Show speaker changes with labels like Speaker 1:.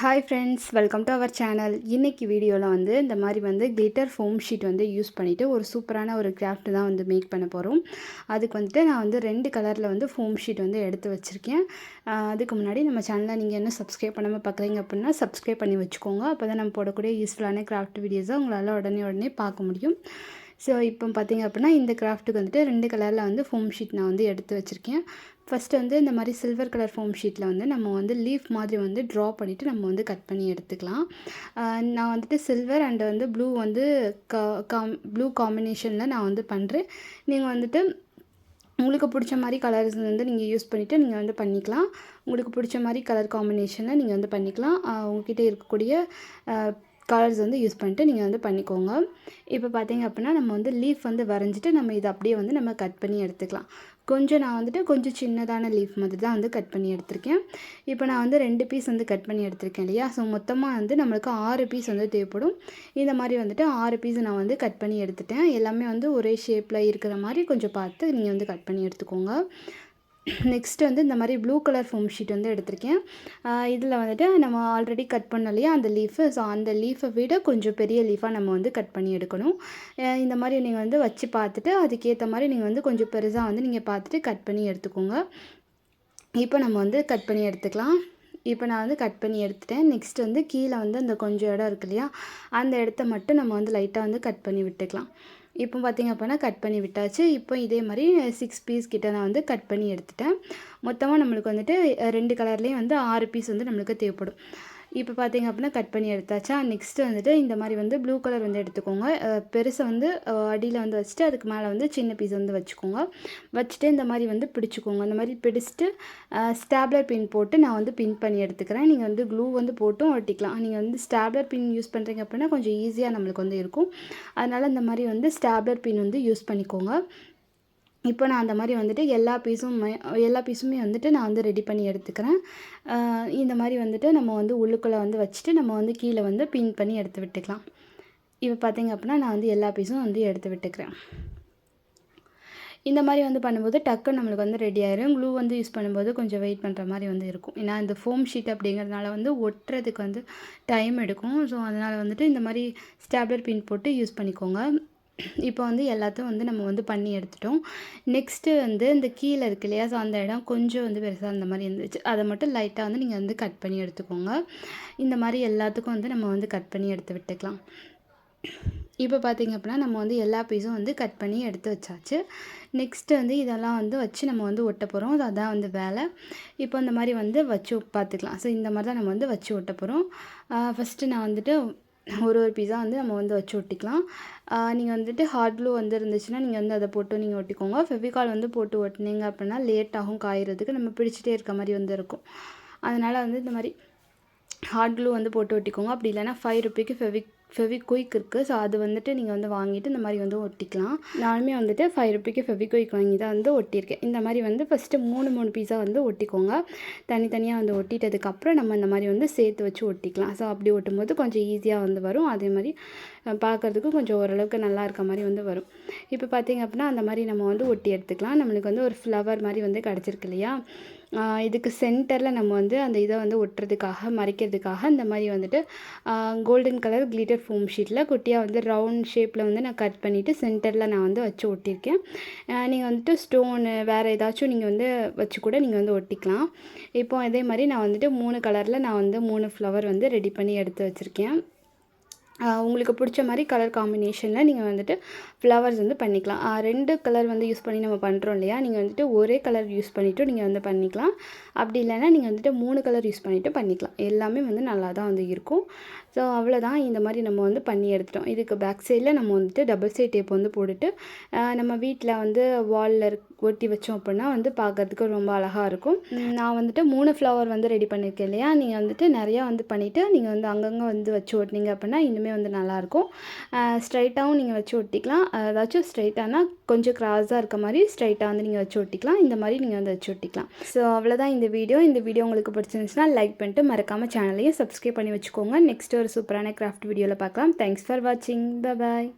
Speaker 1: Hi friends welcome to our channel இன்றைக்கி வீடியோவில் வந்து இந்த மாதிரி வந்து கிளிட்டர் ஃபோம் ஷீட் வந்து யூஸ் பண்ணிவிட்டு ஒரு சூப்பரான ஒரு கிராஃப்ட் தான் வந்து மேக் பண்ண போகிறோம் அதுக்கு வந்துட்டு நான் வந்து ரெண்டு கலரில் வந்து ஃபோம் ஷீட் வந்து எடுத்து வச்சுருக்கேன். அதுக்கு முன்னாடி நம்ம சேனலை நீங்கள் என்ன சப்ஸ்கிரைப் பண்ணாமல் பார்க்குறீங்க அப்படின்னா சப்ஸ்கிரைப் பண்ணி வச்சுக்கோங்க. அப்போ தான் நம்ம போடக்கூடிய யூஸ்ஃபுல்லான கிராஃப்ட் வீடியோஸை உங்களால் உடனே உடனே பார்க்க முடியும். ஸோ இப்போ பார்த்தீங்க அப்படின்னா இந்த கிராஃப்ட்டுக்கு வந்துட்டு ரெண்டு கலரில் வந்து ஃபோம் ஷீட் நான் வந்து எடுத்து வச்சுருக்கேன். ஃபஸ்ட்டு வந்து இந்த மாதிரி சில்வர் கலர் ஃபோம் ஷீட்டில் வந்து நம்ம வந்து லீஃப் மாதிரி வந்து ட்ரா பண்ணிவிட்டு நம்ம வந்து கட் பண்ணி எடுத்துக்கலாம். நான் வந்துட்டு சில்வர் அண்ட் வந்து ப்ளூ வந்து காம் ப்ளூ காம்பினேஷனில் நான் வந்து பண்ணுறேன் நீங்கள் வந்துட்டு உங்களுக்கு பிடிச்ச மாதிரி கலர்ஸ் வந்து நீங்கள் யூஸ் பண்ணிவிட்டு நீங்கள் வந்து பண்ணிக்கலாம். உங்களுக்கு பிடிச்ச மாதிரி கலர் காம்பினேஷனில் நீங்கள் வந்து பண்ணிக்கலாம். உங்ககிட்ட இருக்கக்கூடிய கலர்ஸ் வந்து யூஸ் பண்ணிட்டு நீங்கள் வந்து பண்ணிக்கோங்க. இப்போ பார்த்தீங்க அப்படின்னா நம்ம வந்து லீஃப் வந்து வரைஞ்சிட்டு நம்ம இதை அப்படியே வந்து நம்ம கட் பண்ணி எடுத்துக்கலாம். கொஞ்சம் நான் வந்துட்டு கொஞ்சம் சின்னதான லீஃப் மாதிரி தான் வந்து கட் பண்ணி எடுத்திருக்கேன். இப்போ நான் வந்து ரெண்டு பீஸ் வந்து கட் பண்ணி எடுத்திருக்கேன் இல்லையா? ஸோ மொத்தமாக வந்து நம்மளுக்கு ஆறு பீஸ் வந்து தேவைப்படும். இந்த மாதிரி வந்துட்டு ஆறு பீஸ் நான் வந்து கட் பண்ணி எடுத்துட்டேன். எல்லாமே வந்து ஒரே ஷேப்பில் இருக்கிற மாதிரி கொஞ்சம் பார்த்து நீங்கள் வந்து கட் பண்ணி எடுத்துக்கோங்க. நெக்ஸ்ட் வந்து இந்த மாதிரி ப்ளூ கலர் ஃபோம் ஷீட் வந்து எடுத்திருக்கேன். இதில் வந்துட்டு நம்ம ஆல்ரெடி கட் பண்ண இல்லையா? அந்த லீஃபு ஸோ அந்த லீஃபை விட கொஞ்சம் பெரிய லீஃபாக நம்ம வந்து கட் பண்ணி எடுக்கணும். இந்த மாதிரி நீங்கள் வந்து வச்சு பார்த்துட்டு அதுக்கேற்ற மாதிரி நீங்கள் வந்து கொஞ்சம் பெருசாக வந்து நீங்கள் பார்த்துட்டு கட் பண்ணி எடுத்துக்கோங்க. இப்போ நம்ம வந்து கட் பண்ணி எடுத்துக்கலாம். இப்போ நான் வந்து கட் பண்ணி எடுத்துட்டேன். நெக்ஸ்ட் வந்து கீழே வந்து அந்த கொஞ்சம் இடம் இருக்கு இல்லையா? அந்த இடத்த மட்டும் நம்ம வந்து லைட்டாக வந்து கட் பண்ணி விட்டுக்கலாம். இப்போ பார்த்திங்க அப்படின்னா கட் பண்ணி விட்டாச்சு. இப்போ இதே மாதிரி சிக்ஸ் பீஸ் கிட்ட நான் வந்து கட் பண்ணி எடுத்துட்டேன். மொத்தமாக நம்மளுக்கு வந்துட்டு ரெண்டு கலர்லேயும் வந்து ஆறு பீஸ் வந்து நம்மளுக்கு தேவைப்படும். இப்போ பார்த்தீங்க அப்படின்னா கட் பண்ணி எடுத்தாச்சா? நெக்ஸ்ட்டு வந்துட்டு இந்த மாதிரி வந்து ப்ளூ கலர் வந்து எடுத்துக்கோங்க. பெருசை வந்து அடியில் வந்து வச்சுட்டு அதுக்கு மேலே வந்து சின்ன பீஸ் வந்து வச்சுக்கோங்க. வச்சுட்டு இந்த மாதிரி வந்து பிடிச்சிக்கோங்க. இந்த மாதிரி பிடிச்சிட்டு ஸ்டாப்லர் பின் போட்டு நான் வந்து பின் பண்ணி எடுத்துக்கிறேன். நீங்கள் வந்து க்ளூ வந்து போட்டும் ஒட்டிக்கலாம். நீங்கள் வந்து ஸ்டாப்லர் பின் யூஸ் பண்ணுறீங்க அப்படின்னா கொஞ்சம் ஈஸியாக நம்மளுக்கு வந்து இருக்கும். அதனால் இந்த மாதிரி வந்து ஸ்டாப்லர் பின் வந்து யூஸ் பண்ணிக்கோங்க. இப்போ நான் அந்த மாதிரி வந்துட்டு எல்லா பீஸும் எல்லா பீஸுமே வந்துட்டு நான் வந்து ரெடி பண்ணி எடுத்துக்கிறேன். இந்த மாதிரி வந்துட்டு நம்ம வந்து உள்ளுக்குள்ளே வந்து வச்சுட்டு நம்ம வந்து கீழே வந்து பின் பண்ணி எடுத்து விட்டுக்கலாம். இப்போ பார்த்திங்க அப்படின்னா நான் வந்து எல்லா பீஸும் வந்து எடுத்து விட்டுக்கிறேன். இந்த மாதிரி வந்து பண்ணும்போது டக்குன்னு நம்மளுக்கு வந்து ரெடி ஆயிரும். க்ளூ வந்து யூஸ் பண்ணும்போது கொஞ்சம் வெயிட் பண்ணுற மாதிரி வந்து இருக்கும். ஏன்னா இந்த ஃபோம் ஷீட் அப்படிங்கிறதுனால வந்து ஒட்டுறதுக்கு வந்து டைம் எடுக்கும். ஸோ அதனால் வந்துட்டு இந்த மாதிரி ஸ்டாப்லர் பின் போட்டு யூஸ் பண்ணிக்கோங்க. இப்போ வந்து எல்லாத்தையும் வந்து நம்ம வந்து பண்ணி எடுத்துட்டோம். நெக்ஸ்ட்டு வந்து இந்த கீழே இருக்கு இல்லையா? ஸோ அந்த இடம் கொஞ்சம் வந்து பெருசாக அந்த மாதிரி இருந்துச்சு. அதை மட்டும் லைட்டாக வந்து நீங்கள் வந்து கட் பண்ணி எடுத்துக்கோங்க. இந்த மாதிரி எல்லாத்துக்கும் வந்து நம்ம வந்து கட் பண்ணி எடுத்து விட்டுக்கலாம். இப்போ பார்த்திங்க அப்படின்னா நம்ம வந்து எல்லா பீஸும் வந்து கட் பண்ணி எடுத்து வச்சாச்சு. நெக்ஸ்ட்டு வந்து இதெல்லாம் வந்து வச்சு நம்ம வந்து ஒட்ட போகிறோம் அதான் வந்து வேலை. இப்போ இந்த மாதிரி வந்து வச்சு பார்த்துக்கலாம். ஸோ இந்த மாதிரி தான் நம்ம வந்து வச்சு ஒட்ட போகிறோம் ஃபஸ்ட்டு நான் வந்துட்டு ஒரு ஒரு பீஸா வந்து நம்ம வந்து வச்சு ஒட்டிக்கலாம். நீங்கள் வந்துட்டு ஹார்ட் க்ளூ வந்து இருந்துச்சுன்னா நீங்கள் வந்து அதை போட்டு நீங்கள் ஒட்டிக்கோங்க. ஃபெவிகால் வந்து போட்டு ஒட்டினீங்க அப்படின்னா லேட் ஆகும் காயறதுக்கு நம்ம பிடிச்சிட்டே இருக்க மாதிரி வந்து இருக்கும். அதனால் வந்து இந்த மாதிரி ஹார்ட் க்ளூ வந்து போட்டு ஒட்டிக்கோங்க. அப்படி இல்லைனா ஃபைவ் ருபீக்கு ஃபெவிக் ஃபெவிக்விக் இருக்குது ஸோ அது வந்துட்டு நீங்கள் வந்து வாங்கிட்டு இந்த மாதிரி வந்து ஒட்டிக்கலாம். நானுமே வந்துட்டு ஃபைவ் ருபிக்கு ஃபெவிக்விக் வாங்கி தான் வந்து ஒட்டியிருக்கேன். இந்த மாதிரி வந்து ஃபஸ்ட்டு மூணு மூணு பீஸாக வந்து ஒட்டிக்கோங்க. தனித்தனியாக வந்து ஒட்டிட்டதுக்கப்புறம் நம்ம இந்த மாதிரி வந்து சேர்த்து வச்சு ஒட்டிக்கலாம். ஸோ அப்படி ஒட்டும்போது கொஞ்சம் ஈஸியாக வந்து வரும். அதே மாதிரி பார்க்குறதுக்கும் கொஞ்சம் ஓரளவுக்கு நல்லா இருக்க மாதிரி வந்து வரும். இப்போ பார்த்திங்க அப்படின்னா அந்த மாதிரி நம்ம வந்து ஒட்டி எடுத்துக்கலாம். நம்மளுக்கு வந்து ஒரு ஃப்ளவர் மாதிரி வந்து கிடச்சிருக்கு இல்லையா? இதுக்கு சென்டரில் நம்ம வந்து அந்த இதை வந்து ஒட்டுறதுக்காக மறைக்கிறதுக்காக இந்த மாதிரி வந்துட்டு கோல்டன் கலர் கிளிட்டர் ஃபோம் ஷீட்டில் குட்டியாக வந்து ரவுண்ட் ஷேப்பில் வந்து நான் கட் பண்ணிவிட்டு சென்டரில் நான் வந்து வச்சு ஒட்டியிருக்கேன் நீங்கள் வந்துட்டு ஸ்டோனு வேறு ஏதாச்சும் நீங்கள் வந்து வச்சு கூட நீங்கள் வந்து ஒட்டிக்கலாம். இப்போ இதே மாதிரி நான் வந்துட்டு மூணு கலரில் நான் வந்து மூணு ஃப்ளவர் வந்து ரெடி பண்ணி எடுத்து வச்சுருக்கேன். உங்களுக்கு பிடிச்ச மாதிரி கலர் காம்பினேஷனில் நீங்கள் வந்துட்டு ஃப்ளவர்ஸ் வந்து பண்ணிக்கலாம். ரெண்டு கலர் வந்து யூஸ் பண்ணி நம்ம பண்ணுறோம் இல்லையா? நீங்கள் வந்துட்டு ஒரே கலர் யூஸ் பண்ணிவிட்டு நீங்கள் வந்து பண்ணிக்கலாம். அப்படி இல்லைன்னா நீங்கள் வந்துட்டு மூணு கலர் யூஸ் பண்ணிவிட்டு பண்ணிக்கலாம். எல்லாமே வந்து நல்லா தான் வந்து இருக்கும். ஸோ அவ்வளோதான் இந்த மாதிரி நம்ம வந்து பண்ணி எடுத்துட்டோம். இதுக்கு பேக் சைடில் நம்ம வந்துட்டு டபுள் சைட் டேப் வந்து போட்டுட்டு நம்ம வீட்டில் வந்து வாலில் ஒட்டி வச்சோம் அப்படின்னா வந்து பார்க்குறதுக்கு ரொம்ப அழகாக இருக்கும். நான் வந்துட்டு மூணு ஃப்ளவர் வந்து ரெடி பண்ணியிருக்கேன் இல்லையா? நீங்கள் வந்துட்டு நிறையா வந்து பண்ணிவிட்டு நீங்கள் வந்து அங்கங்கே வந்து வச்சு ஓட்டினீங்க அப்படின்னா இன்னுமே வந்து நல்லாயிருக்கும். ஸ்ட்ரைட்டாகவும் நீங்கள் வச்சு ஒட்டிக்கலாம். ஏதாச்சும் ஸ்ட்ரைட்டானா கொஞ்சம் க்ராஸாக இருக்க மாதிரி ஸ்ட்ரைட்டாக வந்து நீங்கள் வச்சு ஒட்டிக்கலாம். இந்த மாதிரி நீங்கள் வந்து வச்சு ஒட்டிக்கலாம். ஸோ அவ்வளோதான் இந்த வீடியோ இந்த வீடியோ உங்களுக்கு பிடிச்சிருந்துச்சுன்னா லைக் பண்ணிட்டு மறக்காமல் சேனலையும் சப்ஸ்கிரைப் பண்ணி வச்சுக்கோங்க. நெக்ஸ்ட் ஒரு சூப்பரான கிராஃப்ட் வீடியோவில் பார்க்கலாம். தேங்க்ஸ் ஃபார் வாட்சிங் பாய்